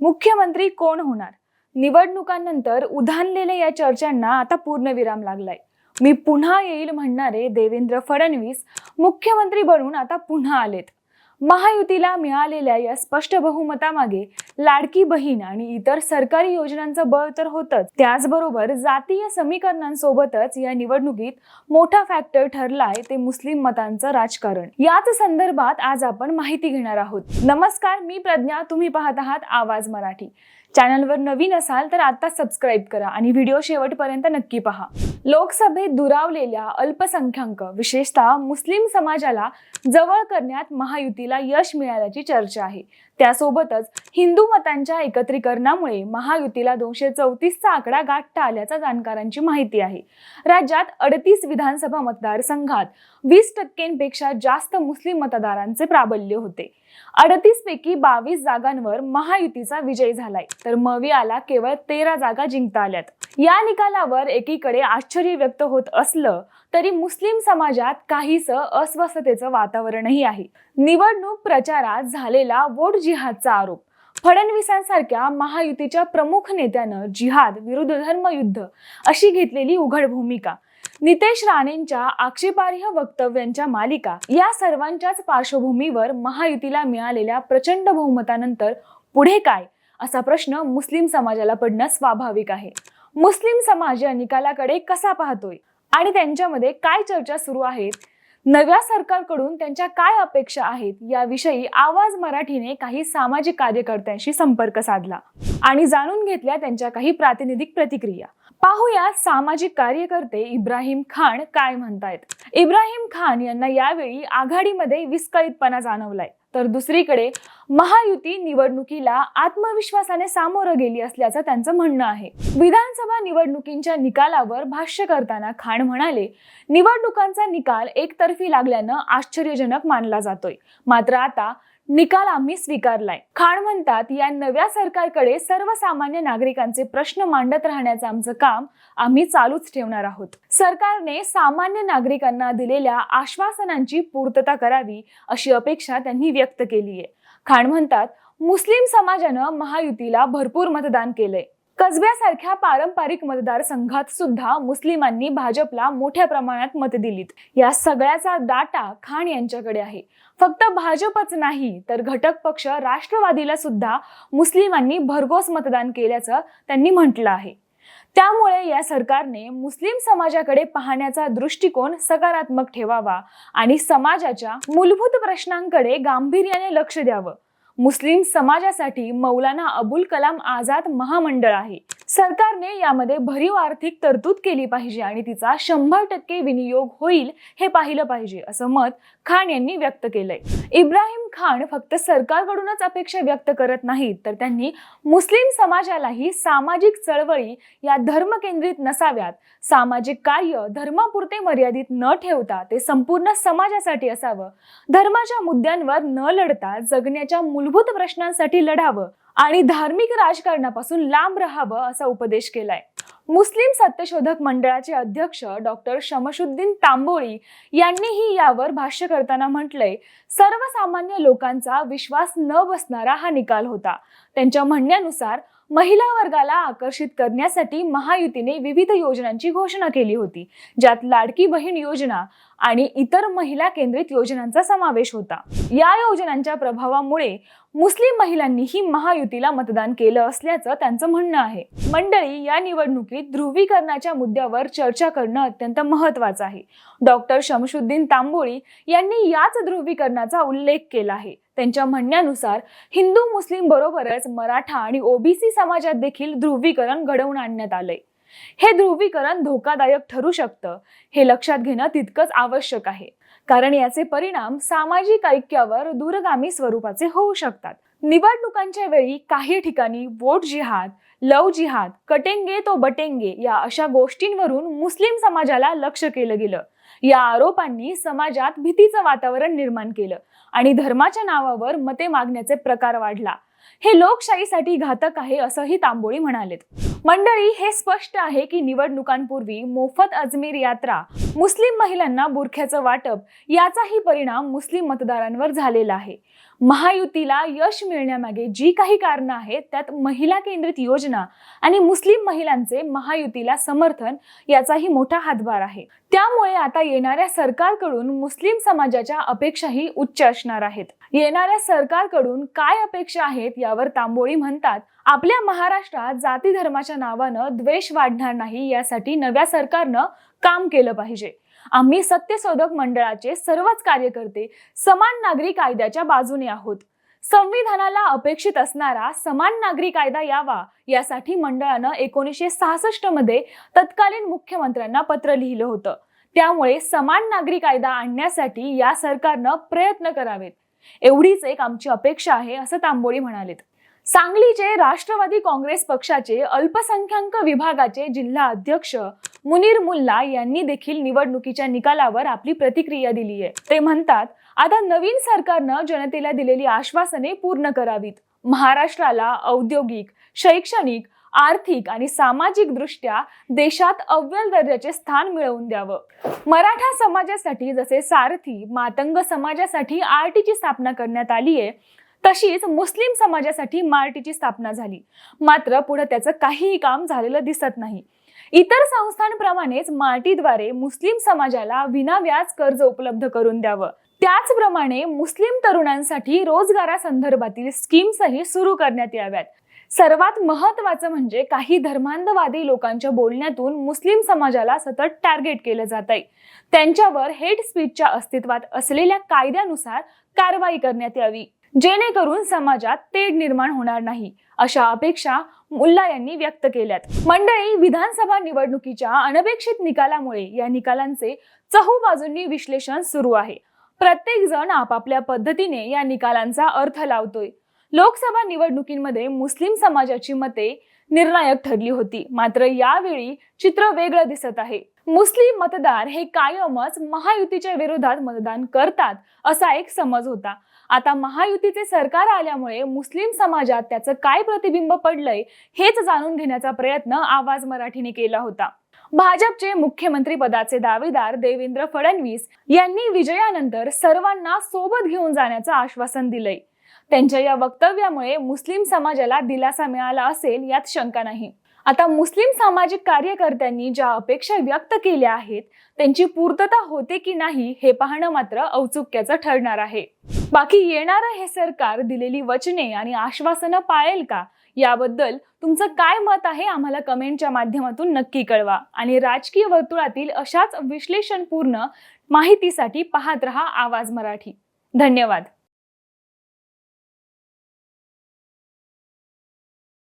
मुख्यमंत्री कोण होणार? निवडणुकांनंतर उधाणलेल्या या चर्चांना आता पूर्णविराम लागलाय. मी पुन्हा येईल म्हणणारे देवेंद्र फडणवीस मुख्यमंत्री बनून आता पुन्हा आलेत. महायुतीला मिळालेल्या या स्पष्ट बहुमतामागे लाडकी बहीण आणि इतर सरकारी योजनांचं बळ तर होतच. त्याचबरोबर जातीय समीकरणांसोबतच या निवडणुकीत मोठा फॅक्टर ठरलाय ते मुस्लिम मतांचं राजकारण. याच संदर्भात आज आपण माहिती घेणार आहोत. नमस्कार मी प्रज्ञा. तुम्ही पाहत आहात आवाज मराठी. चॅनलवर नवीन असाल तर आता सबस्क्राईब करा आणि व्हिडिओ शेवटपर्यंत नक्की पहा. लोकसभेत दुरावलेल्या अल्पसंख्याक विशेषतः मुस्लिम समाजाला जवळ करण्यात महायुतीला यश मिळाल्याची चर्चा आहे. त्यासोबतच हिंदू मतांच्या एकत्रीकरणामुळे महायुतीला दोनशे चौतीसचा आकडा गाठता आल्याचा जाणकारांची माहिती आहे. राज्यात अडतीस विधानसभा मतदारसंघात वीस टक्केंपेक्षा जास्त मुस्लिम मतदारांचे प्राबल्य होते. अडतीस पैकी बावीस जागांवर महायुतीचा विजय झालाय. तर मवियाला केवळ तेरा जागा जिंकता आल्यात. या निकालावर एकीकडे आश्चर्य व्यक्त होत असलं तरी मुस्लिम समाजात काहीस अस्वस्थतेचं वातावरणही आहे. निवडणूक प्रचारात झालेला वोट जिहादचा आरोप. फडणवीसांसारख्या महायुतीच्या प्रमुख नेत्यानं जिहाद विरुद्ध धर्मयुद्ध अशी घेतलेली उघड भूमिका. नितेश राणेंच्या आक्षेपार्ह वक्तव्यांच्या मालिका या सर्वांच्याच पार्श्वभूमीवर महायुतीला मिळालेल्या प्रचंड बहुमतानंतर पुढे काय? असा प्रश्न मुस्लिम समाजाला पडणं स्वाभाविक आहे. मुस्लिम समाज या निकालाकडे कसा पाहतोय? आणि त्यांच्यामध्ये काय चर्चा सुरू आहेत नव्या सरकारकडून त्यांच्या काय अपेक्षा आहेत? याविषयी आवाज मराठीने काही सामाजिक कार्यकर्त्यांशी संपर्क साधला आणि जाणून घेतल्या त्यांच्या काही प्रातिनिधिक प्रतिक्रिया. पाहूया सामाजिक कार्यकर्ते इब्राहिम खान काय म्हणतायत. इब्राहिम खान यांना यावेळी आघाडीमध्ये विस्कळीतपणा जाणवलाय. तर दुसरीकडे महायुती निवडणुकीला आत्मविश्वासाने सामोरं गेली असल्याचं त्यांचं म्हणणं आहे. विधानसभा निवडणुकींच्या निकालावर भाष्य करताना खान म्हणाले निवडणुकांचा निकाल एकतर्फी लागल्यानं आश्चर्यजनक मानला जातोय. मात्र आता निकाल आम्ही स्वीकारलाय. खाण म्हणतात या नव्या सरकारकडे सर्वसामान्य नागरिकांचे प्रश्न मांडत राहण्याचं आमचं काम आम्ही चालूच ठेवणार आहोत. सरकारने सामान्य नागरिकांना दिलेल्या आश्वासनांची पूर्तता करावी अशी अपेक्षा त्यांनी व्यक्त केली आहे खाण म्हणतात मुस्लिम समाजानं महायुतीला भरपूर मतदान केलंय. कसब्यासारख्या पारंपरिक मतदारसंघात सुद्धा मुस्लिमांनी भाजपला मोठ्या प्रमाणात मत दिलीत. या सगळ्याचा डाटा खान यांच्याकडे आहे. फक्त भाजपच नाही तर घटक पक्ष राष्ट्रवादीला सुद्धा मुस्लिमांनी भरघोस मतदान केल्याचं त्यांनी म्हटलं आहे. त्यामुळे या सरकारने मुस्लिम समाजाकडे पाहण्याचा दृष्टिकोन सकारात्मक ठेवावा आणि समाजाच्या मूलभूत प्रश्नांकडे गांभीर्याने लक्ष द्यावं. मुस्लिम समाजासाठी मौलाना अबुल कलाम आझाद महामंडळ आहे. सरकारने यामध्ये भरीव आर्थिक तरतूद केली पाहिजे आणि तिचा शंभर टक्के विनियोग होईल हे पाहिलं पाहिजे असं मत खान यांनी व्यक्त केलंय. इब्राहिम खान फक्त सरकारकडूनच अपेक्षा व्यक्त करत नाहीत तर त्यांनी मुस्लिम समाजालाही सामाजिक चळवळी या धर्मकेंद्रित नसाव्यात. सामाजिक कार्य धर्मापुरते मर्यादित न ठेवता ते संपूर्ण समाजासाठी असावं. धर्माच्या मुद्द्यांवर न लढता जगण्याच्या मूलभूत प्रश्नांसाठी लढावं. आणि धार्मिक राजकारणापासून लांब राहावं असा उपदेश केलाय. मुस्लिम सत्यशोधक मंडळाचे अध्यक्ष डॉक्टर शमशुद्दीन तांबोळी यांनीही यावर भाष्य करताना म्हटलंय सर्वसामान्य लोकांचा विश्वास न बसणारा हा निकाल होता. त्यांच्या म्हणण्यानुसार महिला वर्गाला आकर्षित करण्यासाठी महायुतीने विविध योजनांची घोषणा केली होती ज्यात लाडकी बहीण योजना आणि इतर महिला केंद्रित योजनांचा समावेश होता. या योजनांच्या प्रभावामुळे मुस्लिम महिलांनीही महायुतीला मतदान केलं असल्याचं त्यांचं म्हणणं आहे. मंडळी या निवडणुकीत ध्रुवीकरणाच्या मुद्द्यावर चर्चा करणं अत्यंत महत्वाचं आहे. डॉक्टर शमशुद्दीन तांबोळी यांनी याच ध्रुवीकरणाचा उल्लेख केला आहे. त्यांच्या म्हणण्यानुसार हिंदू मुस्लिम बरोबरच मराठा आणि ओबीसी समाजात देखील ध्रुवीकरण घडवून आणण्यात आलंय. हे ध्रुवीकरण धोकादायक ठरू शकतं हे लक्षात घेणं तितकंच आवश्यक आहे. कारण याचे परिणाम सामाजिक ऐक्यावर दूरगामी स्वरूपाचे होऊ शकतात. निवडणुकांच्या वेळी काही ठिकाणी वोट जिहाद लव जिहाद कटेंगे तो बटेंगे या अशा गोष्टींवरून मुस्लिम समाजाला लक्ष केलं गेलं. या आरोपांनी समाजात भीतीचं वातावरण निर्माण केलं आणि धर्माच्या नावावर मते मागण्याचे प्रकार वाढला. हे लोकशाहीसाठी घातक आहे असंही तांबोळी म्हणालेत. मंडळी हे स्पष्ट आहे की निवडणुकांपूर्वी मोफत अजमेर यात्रा मुस्लिम महिलांना बुरख्याचं वाटप याचाही परिणाम मुस्लिम मतदारांवर झालेला आहे. महायुतीला यश मिळण्यामागे जी काही कारणं आहेत त्यात महिला केंद्रित योजना आणि मुस्लिम महिलांचे महायुतीला समर्थन याचाही मोठा हातभार आहे. त्यामुळे आता येणाऱ्या सरकारकडून मुस्लिम समाजाच्या अपेक्षाही उच्च असणार आहेत. येणाऱ्या सरकारकडून काय अपेक्षा आहेत यावर तांबोळी म्हणतात आपल्या महाराष्ट्रात जाती धर्माच्या नावानं द्वेष वाढणार नाही यासाठी नव्या सरकारनं काम केलं पाहिजे. आम्ही सत्यशोधक मंडळाचे सर्वच कार्यकर्ते समान नागरी कायद्याच्या बाजूने आहोत. संविधानाला अपेक्षित असणारा समान नागरी कायदा यावा यासाठी मंडळानं एकोणीसशे सहासष्टमध्ये तत्कालीन मुख्यमंत्र्यांना पत्र लिहिलं होतं. त्यामुळे समान नागरी कायदा आणण्यासाठी या सरकारनं प्रयत्न करावेत. एवढीच एक आमची अपेक्षा आहे असं तांबोळी म्हणालेत. सांगलीचे राष्ट्रवादी काँग्रेस पक्षाचे अल्पसंख्याक विभागाचे जिल्हा अध्यक्ष मुनीर मुल्ला यांनी देखील निवडणुकीच्या निकालावर आपली प्रतिक्रिया दिली आहे. ते म्हणतात आता नवीन सरकारनं जनतेला दिलेली आश्वासने पूर्ण करावीत. महाराष्ट्राला औद्योगिक शैक्षणिक आर्थिक आणि सामाजिक दृष्ट्या देशात अव्वल दर्जाचे स्थान मिळवून द्यावं. मराठा समाजासाठी जसे सारथी मातंग समाजासाठी आरटीची स्थापना करण्यात आली आहे तशीच मुस्लिम समाजासाठी मार्टीची स्थापना झाली. मात्र पुढे त्याचं काहीही काम झालेलं दिसत नाही. इतर संस्थांप्रमाणेच मार्टीद्वारे मुस्लिम समाजाला विनाव्याज कर्ज उपलब्ध करून द्यावं. त्याचप्रमाणे मुस्लिम तरुणांसाठी रोजगारासंदर्भातील स्कीम्सही सुरू करण्यात याव्यात. सर्वात महत्वाचं म्हणजे काही धर्मांधवादी लोकांच्या बोलण्यातून मुस्लिम समाजाला सतत टार्गेट केलं जात आहे त्यांच्यावर हेट स्पीचच्या अस्तित्वात असलेल्या कायद्यानुसार कारवाई करण्यात यावी. जेणेकरून समाजात तेढ निर्माण होणार नाही अशा अपेक्षा मुल्ला यांनी व्यक्त केल्यात. मंडळी विधानसभा निवडणुकीच्या अनपेक्षित निकालामुळे या निकालांचे चहूबाजूंनी विश्लेषण सुरू आहे. प्रत्येक जण आपापल्या पद्धतीने या निकालांचा अर्थ लावतोय. लोकसभा निवडणुकीमध्ये मुस्लिम समाजाची मते निर्णायक ठरली होती. मात्र यावेळी चित्र वेगळं दिसत आहे. मुस्लिम मतदार हे कायमच महायुतीच्या विरोधात मतदान करतात असा एक समज होता. आता महायुतीचे सरकार आल्यामुळे मुस्लिम समाजात त्याचं काय प्रतिबिंब पडलंय हेच जाणून घेण्याचा प्रयत्न आवाज मराठीने केला होता. भाजपचे मुख्यमंत्री पदाचे दावेदार देवेंद्र फडणवीस यांनी विजयानंतर सर्वांना सोबत घेऊन जाण्याचं आश्वासन दिलंय. त्यांच्या या वक्तव्यामुळे मुस्लिम समाजाला दिलासा मिळाला असेल यात शंका नाही. आता मुस्लिम सामाजिक कार्यकर्त्यांनी ज्या अपेक्षा व्यक्त केल्या आहेत त्यांची पूर्तता होते की नाही हे पाहणं मात्र औत्सुक्याचं ठरणार आहे. बाकी येणारं हे सरकार दिलेली वचने आणि आश्वासनं पाळेल का? याबद्दल तुमचं काय मत आहे आम्हाला कमेंटच्या माध्यमातून नक्की कळवा. आणि राजकीय वर्तुळातील अशाच विश्लेषणपूर्ण माहितीसाठी पाहत रहा आवाज मराठी. धन्यवाद.